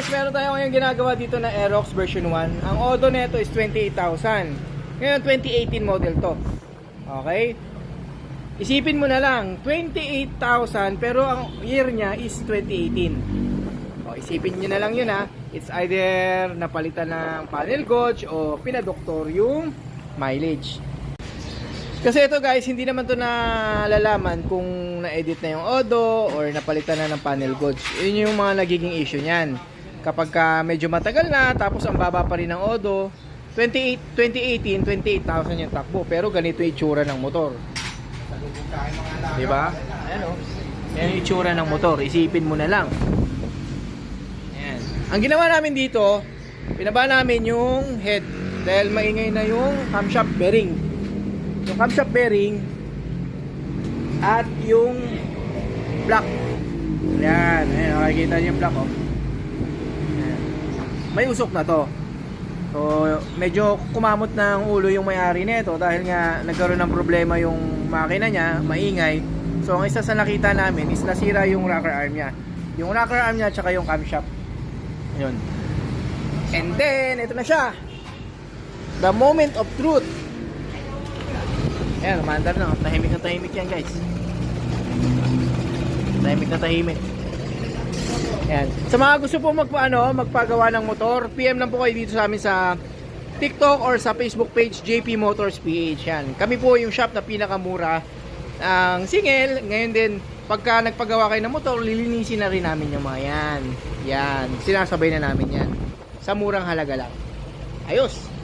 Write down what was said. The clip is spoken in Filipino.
Guys, meron tayo ngayon ginagawa dito na Aerox version 1. Ang Odo nito is 28,000. Ngayon, 2018 model to. Okay? Isipin mo na lang, 28,000 pero ang year niya is 2018. O, isipin nyo na lang yun ha. It's either napalitan ng panel gauge o pinadoktor yung mileage. Kasi ito guys, hindi naman to nalalaman kung na-edit na yung Odo or napalitan na ng panel gauge. Yun yung mga nagiging issue niyan. Kapag ka medyo matagal na, tapos ang baba pa rin ng Odo, 28, 2018, 28,000 yung takbo. Pero ganito yung itsura ng motor. Di ba? Ayan o. Yan yung itsura ng motor. Isipin mo na lang. Ayan. Ang ginawa namin dito, pinaba namin yung head. Dahil maingay na yung camshaft bearing. Yung camshaft bearing at yung block. Ayan. Ayan. Makikita niyo yung block oh. May usok na to. So, medyo kumamot na ang ulo yung may-ari nito dahil nga nagkaroon ng problema yung makina niya, maingay. So, ang isa sa nakita namin is nasira yung rocker arm niya. Yung rocker arm niya tsaka yung camshaft. Yun. And then, ito na siya. The moment of truth. Ayan, umandar na. Tahimik na tahimik yan, guys. Tahimik na tahimik. Ayan. Sa mga gusto po magpaano, magpagawa ng motor, PM lang po kayo dito sa amin sa TikTok or sa Facebook page JP Motors PH. Yan. Kami po yung shop na pinakamura ang single. Ngayon din, pagka nagpagawa kayo ng motor, lilinisin na rin namin yung mga yan. Yan. Sinasabay na namin yan. Sa murang halaga lang. Ayos!